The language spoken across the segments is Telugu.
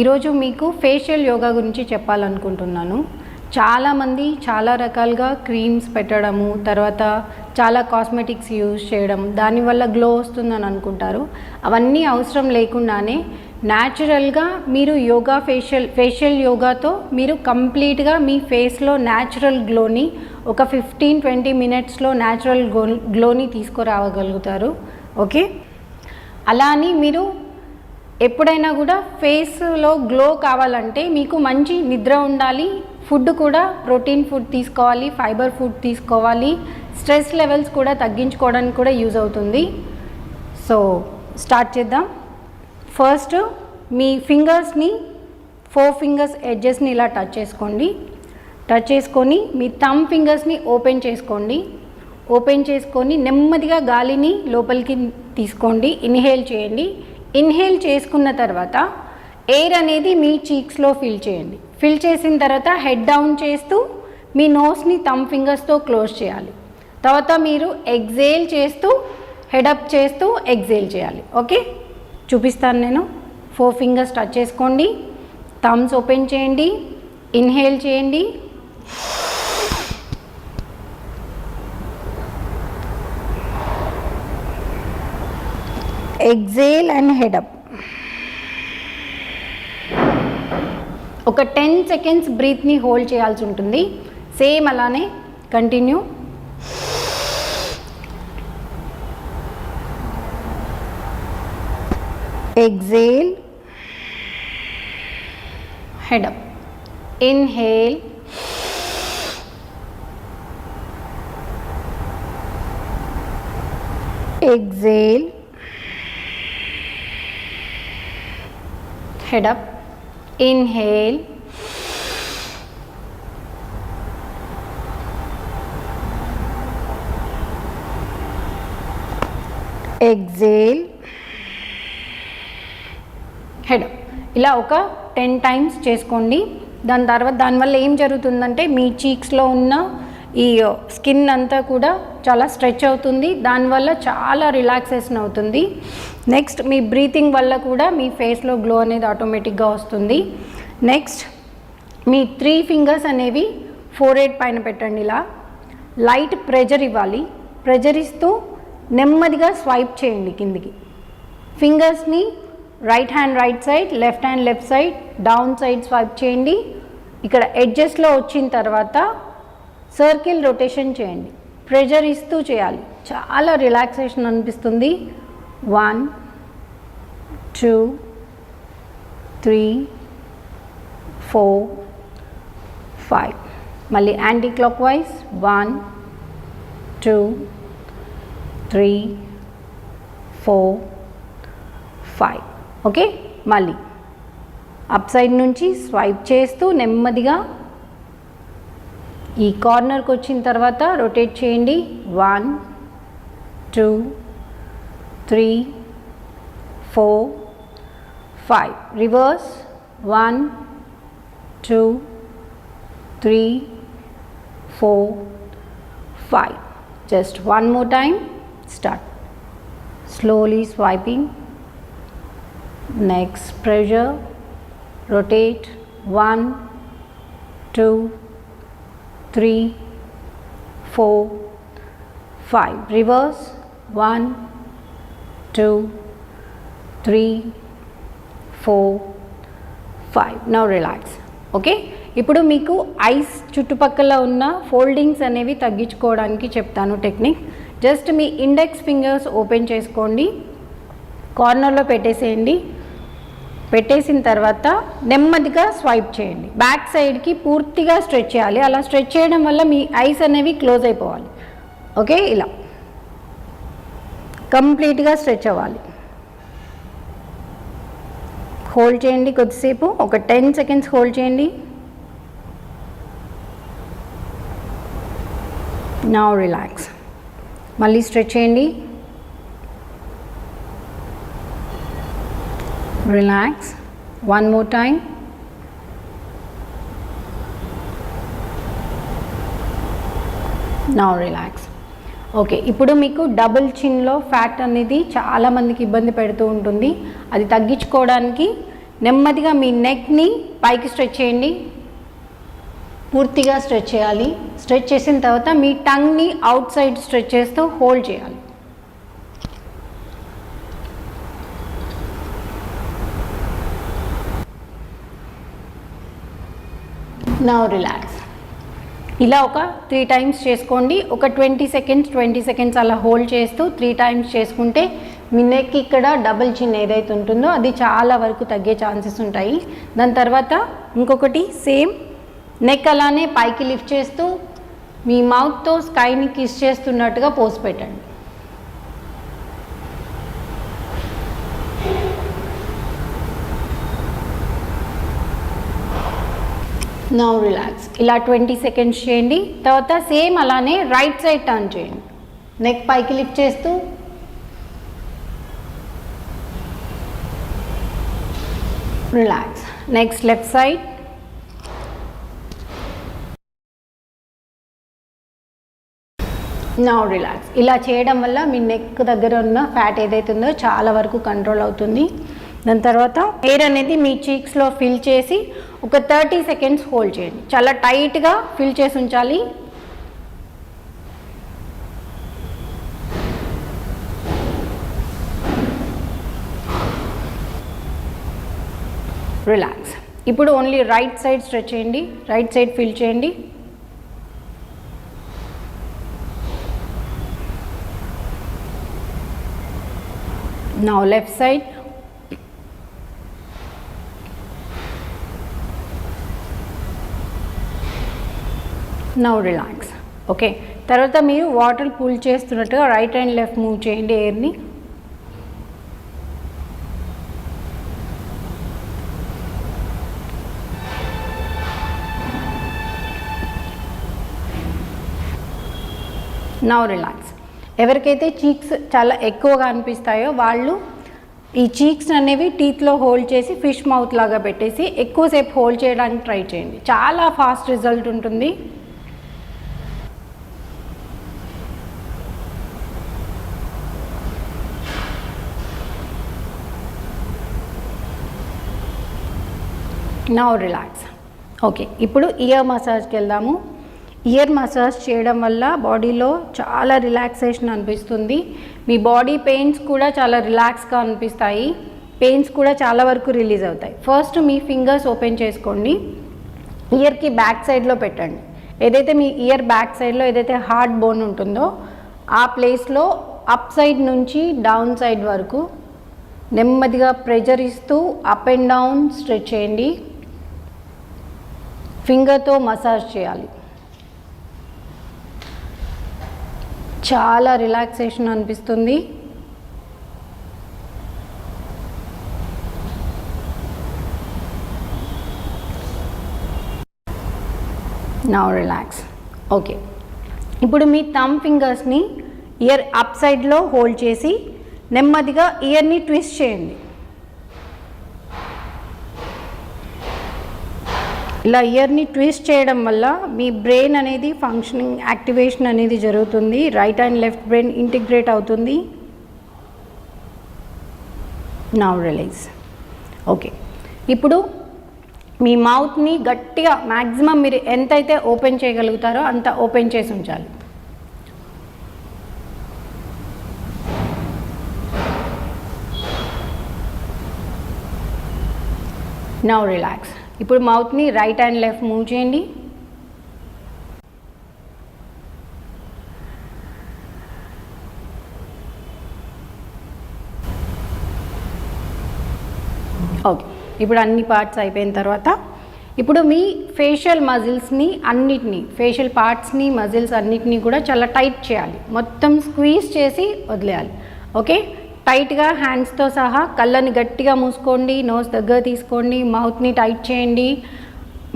ఈరోజు మీకు ఫేషియల్ యోగా గురించి చెప్పాలనుకుంటున్నాను. చాలామంది చాలా రకాలుగా క్రీమ్స్ పెట్టడము తర్వాత చాలా కాస్మెటిక్స్ యూజ్ చేయడం దానివల్ల గ్లో వస్తుందని అనుకుంటారు. అవన్నీ అవసరం లేకుండానే న్యాచురల్గా మీరు యోగా ఫేషియల్ ఫేషియల్ యోగాతో మీరు కంప్లీట్గా మీ ఫేస్లో న్యాచురల్ గ్లోని ఒక ఫిఫ్టీన్ ట్వంటీ మినిట్స్లో న్యాచురల్ గ్లో గ్లోని తీసుకురావగలుగుతారు. ఓకే అలా అని మీరు ఎప్పుడైనా కూడా ఫేస్లో గ్లో కావాలంటే మీకు మంచి నిద్ర ఉండాలి ఫుడ్ కూడా ప్రోటీన్ ఫుడ్ తీసుకోవాలి ఫైబర్ ఫుడ్ తీసుకోవాలి స్ట్రెస్ లెవెల్స్ కూడా తగ్గించుకోవడానికి కూడా యూజ్ అవుతుంది. సో స్టార్ట్ చేద్దాం. ఫస్ట్ మీ ఫింగర్స్ని ఫోర్ ఫింగర్స్ ఎడ్జెస్ని ఇలా టచ్ చేసుకోండి. టచ్ చేసుకొని మీ థమ్ ఫింగర్స్ని ఓపెన్ చేసుకోండి. ఓపెన్ చేసుకొని నెమ్మదిగా గాలిని లోపలికి తీసుకోండి. ఇన్హేల్ చేయండి. ఇన్హేల్ చేసుకున్న తర్వాత ఎయిర్ అనేది మీ చీక్స్లో ఫిల్ చేయండి. ఫిల్ చేసిన తర్వాత హెడ్ డౌన్ చేస్తూ మీ నోస్ని థమ్ ఫింగర్స్తో క్లోజ్ చేయాలి. తర్వాత మీరు ఎగ్జేల్ చేస్తూ హెడ్ అప్ చేస్తూ ఎగ్జేల్ చేయాలి. ఓకే? చూపిస్తాను నేను. ఫోర్ ఫింగర్స్ టచ్ చేసుకోండి. థమ్స్ ఓపెన్ చేయండి. ఇన్హేల్ చేయండి. ఎగ్జేల్ అండ్ హెడ్ అప్ ఒక టెన్ సెకండ్స్ బ్రీత్ని హోల్డ్ చేయాల్సి ఉంటుంది సేమ్ అలానే continue exhale head up. Inhale. Exhale. Head up. Inhale. Exhale head ఇలా ఒక టెన్ టైమ్స్ చేసుకోండి దాని తర్వాత దానివల్ల ఏం జరుగుతుందంటే మీ చీక్స్లో ఉన్న ఈ స్కిన్ అంతా కూడా చాలా స్ట్రెచ్ అవుతుంది. దానివల్ల చాలా రిలాక్సేషన్ అవుతుంది. నెక్స్ట్ మీ బ్రీతింగ్ వల్ల కూడా మీ ఫేస్లో గ్లో అనేది ఆటోమేటిక్గా వస్తుంది. నెక్స్ట్ మీ త్రీ ఫింగర్స్ అనేవి ఫోర్ ఎయిట్ పైన పెట్టండి ఇలా. లైట్ ప్రెజర్ ఇవ్వాలి. ప్రెజర్ ఇస్తూ నెమ్మదిగా స్వైప్ చేయండి కిందికి. ఫింగర్స్ని right hand right side left hand left side down side swipe చేయండి. ఇక్కడ ఎడ్జెస్లో వచ్చిన తర్వాత సర్కిల్ రొటేషన్ చేయండి. ప్రెషర్ ఇస్తూ చేయాలి. చాలా రిలాక్సేషన్ అనిపిస్తుంది. One two three four five. మళ్ళీ anticlockwise. One two three four five. Okay? మళ్ళీ. అప్ సైడ్ నుంచి స్వైప్ చేస్తూ నెమ్మదిగా ఈ కార్నర్కి వచ్చిన తర్వాత రొటేట్ చేయండి. One two three four five. Reverse. One two three four five. Just one more time. Start. slowly swiping next pressure rotate one two three four five. Reverse. One two three four five now relax okay ఇప్పుడు మీకు ఐస్ చుట్టుపక్కల ఉన్న ఫోల్డింగ్స్ అనేవి తగ్గించుకోవడానికి చెప్తాను టెక్నిక్ జస్ట్ మీ ఇండెక్స్ ఫింగర్స్ ఓపెన్ చేసుకోండి. కార్నర్లో పెట్టేసేయండి. పెట్టేసిన తర్వాత నెమ్మదిగా స్వైప్ చేయండి. బ్యాక్ సైడ్కి పూర్తిగా స్ట్రెచ్ చేయాలి. అలా స్ట్రెచ్ చేయడం వల్ల మీ ఐస్ అనేవి క్లోజ్ అయిపోవాలి. ఓకే? ఇలా. కంప్లీట్గా స్ట్రెచ్ అవ్వాలి. హోల్డ్ చేయండి కొద్దిసేపు. ఒక టెన్ సెకండ్స్ హోల్డ్ చేయండి. నా రిలాక్స్. మళ్ళీ స్ట్రెచ్ చేయండి. Relax one more time. Now relax okay ఇప్పుడు మీకు డబుల్ చిన్లో ఫ్యాట్ అనేది చాలామందికి ఇబ్బంది పెడుతూ ఉంటుంది. అది తగ్గించుకోవడానికి నెమ్మదిగా మీ నెక్ని పైకి స్ట్రెచ్ చేయండి. పూర్తిగా స్ట్రెచ్ చేయాలి. స్ట్రెచ్ చేసిన తర్వాత మీ టంగ్ని అవుట్ సైడ్ స్ట్రెచ్ చేస్తూ హోల్డ్ చేయాలి. నవ్ రిలాక్స్ ఇలా ఒక త్రీ టైమ్స్ చేసుకోండి. ఒక ట్వంటీ సెకండ్స్ ట్వంటీ సెకండ్స్ అలా హోల్డ్ చేస్తూ త్రీ టైమ్స్ చేసుకుంటే మీ నెక్ ఇక్కడ డబుల్ చిన్ ఏదైతే ఉంటుందో అది చాలా వరకు తగ్గే ఛాన్సెస్ ఉంటాయి. దాని తర్వాత ఇంకొకటి సేమ్ నెక్ అలానే పైకి లిఫ్ట్ చేస్తూ మీ మౌత్తో స్కైని కిస్ చేస్తున్నట్టుగా పోసి పెట్టండి. నౌ రిలాక్స్ ఇలా ట్వంటీ సెకండ్స్ చేయండి. తర్వాత సేమ్ అలానే రైట్ సైడ్ టర్న్ చేయండి. నెక్ పైకి లిఫ్ట్ చేస్తూ. Relax next left side now relax ఇలా చేయడం వల్ల మీ నెక్ దగ్గర ఉన్న ఫ్యాట్ ఏదైతే ఉందో చాలా వరకు కంట్రోల్ అవుతుంది. దాని తర్వాత ఎయిర్ అనేది మీ చీక్స్లో ఫిల్ చేసి ఒక థర్టీ సెకండ్స్ హోల్డ్ చేయండి. చాలా టైట్గా ఫిల్ చేసి ఉంచాలి. రిలాక్స్. ఇప్పుడు ఓన్లీ రైట్ సైడ్ స్ట్రెచ్ చేయండి. రైట్ సైడ్ ఫిల్ చేయండి. Now left side. Now relax okay తర్వాత మీరు వాటర్ పుల్ చేస్తున్నట్టుగా రైట్ అండ్ లెఫ్ట్ మూవ్ చేయండి ఎయిర్ని నవ్ రిలాక్స్ ఎవరికైతే చీక్స్ చాలా ఎక్కువగా అనిపిస్తాయో వాళ్ళు ఈ చీక్స్ అనేవి టీత్లో హోల్డ్ చేసి ఫిష్ మౌత్ లాగా పెట్టేసి ఎక్కువసేపు హోల్డ్ చేయడానికి ట్రై చేయండి. చాలా ఫాస్ట్ రిజల్ట్ ఉంటుంది. నవ్ రిలాక్స్ ఓకే ఇప్పుడు ఇయర్ మసాజ్కి వెళ్దాము. ఇయర్ మసాజ్ చేయడం వల్ల బాడీలో చాలా రిలాక్సేషన్ అనిపిస్తుంది. మీ బాడీ పెయిన్స్ కూడా చాలా రిలాక్స్గా అనిపిస్తాయి. పెయిన్స్ కూడా చాలా వరకు రిలీజ్ అవుతాయి. ఫస్ట్ మీ ఫింగర్స్ ఓపెన్ చేసుకోండి. ఇయర్కి బ్యాక్ సైడ్లో పెట్టండి. ఏదైతే మీ ఇయర్ బ్యాక్ సైడ్లో ఏదైతే హార్డ్ బోన్ ఉంటుందో ఆ ప్లేస్లో అప్ సైడ్ నుంచి డౌన్ సైడ్ వరకు నెమ్మదిగా ప్రెజర్ ఇస్తూ అప్ అండ్ డౌన్ స్ట్రెచ్ చేయండి. ఫింగర్తో మసాజ్ చేయాలి. చాలా రిలాక్సేషన్ అనిపిస్తుంది. నా రిలాక్స్ ఓకే ఇప్పుడు మీ థమ్ ఫింగర్స్ని ఇయర్ అప్ సైడ్లో హోల్డ్ చేసి నెమ్మదిగా ఇయర్ని ట్విస్ట్ చేయండి. ఇలా ఇయర్ని ట్విస్ట్ చేయడం వల్ల మీ బ్రెయిన్ అనేది ఫంక్షనింగ్ యాక్టివేషన్ అనేది జరుగుతుంది. Right and left brain integrate అవుతుంది. నవ్ రిలైజ్ ఓకే ఇప్పుడు మీ మౌత్ని గట్టిగా మ్యాక్సిమం మీరు ఎంతైతే ఓపెన్ చేయగలుగుతారో అంత ఓపెన్ చేసి ఉంచాలి. నవ్ రిలాక్స్ ఇప్పుడు మౌత్ని రైట్ అండ్ లెఫ్ట్ మూవ్ చేయండి. ఓకే ఇప్పుడు అన్ని పార్ట్స్ అయిపోయిన తర్వాత ఇప్పుడు మీ ఫేషియల్ మజిల్స్ని అన్నిటినీ ఫేషియల్ పార్ట్స్ని మజిల్స్ అన్నిటినీ కూడా చాలా టైట్ చేయాలి. మొత్తం స్క్వీజ్ చేసి వదిలేయాలి. ఓకే టైట్గా హ్యాండ్స్తో సహా కళ్ళని గట్టిగా మూసుకోండి నోస్ దగ్గర తీసుకోండి మౌత్ని టైట్ చేయండి.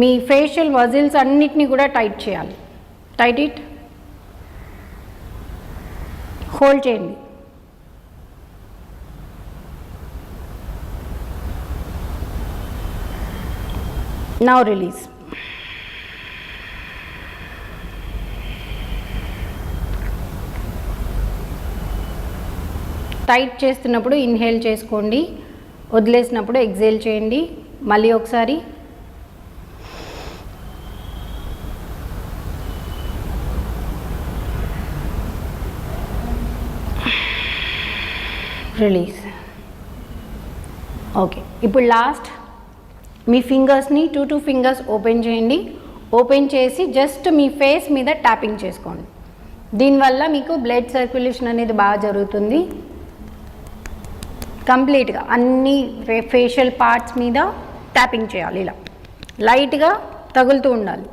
మీ ఫేషియల్ మజిల్స్ అన్నిటినీ కూడా టైట్ చేయాలి. Tight it. హోల్డ్ చేయండి. Now release. టైట్ చేస్తున్నప్పుడు ఇన్హేల్ చేసుకోండి. వదిలేసినప్పుడు ఎగ్జేల్ చేయండి. మళ్ళీ ఒకసారి. రిలీజ్ ఓకే ఇప్పుడు లాస్ట్ మీ ఫింగర్స్ని టూ టూ ఫింగర్స్ ఓపెన్ చేయండి. ఓపెన్ చేసి జస్ట్ మీ ఫేస్ మీద ట్యాపింగ్ చేసుకోండి. దీనివల్ల మీకు బ్లడ్ సర్క్యులేషన్ అనేది బాగా జరుగుతుంది. కంప్లీట్గా అన్ని ఫేషియల్ పార్ట్స్ మీద ట్యాపింగ్ చేయాలి ఇలా. లైట్గా తగులుతూ ఉండాలి.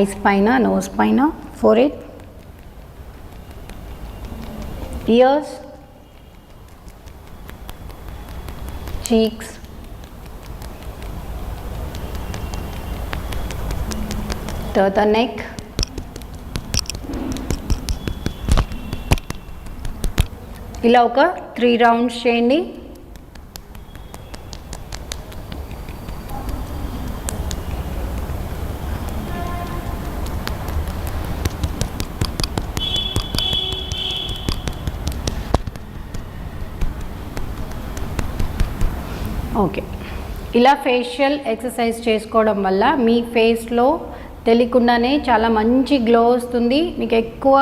ఐస్ పైన నోస్ పైన ఫోర్ ఎయిట్ ఇయర్స్ చీక్స్ తర్వాత నెక్ ఇలా ఒక త్రీ రౌండ్స్ చేయండి. ఓకే ఇలా ఫేషియల్ ఎక్సర్సైజ్ చేసుకోవడం వల్ల మీ ఫేస్లో తెలియకుండానే చాలా మంచి గ్లో వస్తుంది. మీకు ఎక్కువ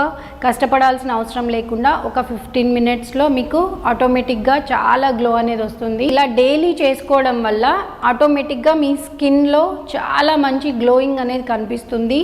కష్టపడాల్సిన అవసరం లేకుండా ఒక ఫిఫ్టీన్ మినిట్స్లో మీకు ఆటోమేటిక్గా చాలా గ్లో అనేది వస్తుంది. ఇలా డైలీ చేసుకోవడం వల్ల ఆటోమేటిక్గా మీ స్కిన్లో చాలా మంచి గ్లోయింగ్ అనేది కనిపిస్తుంది.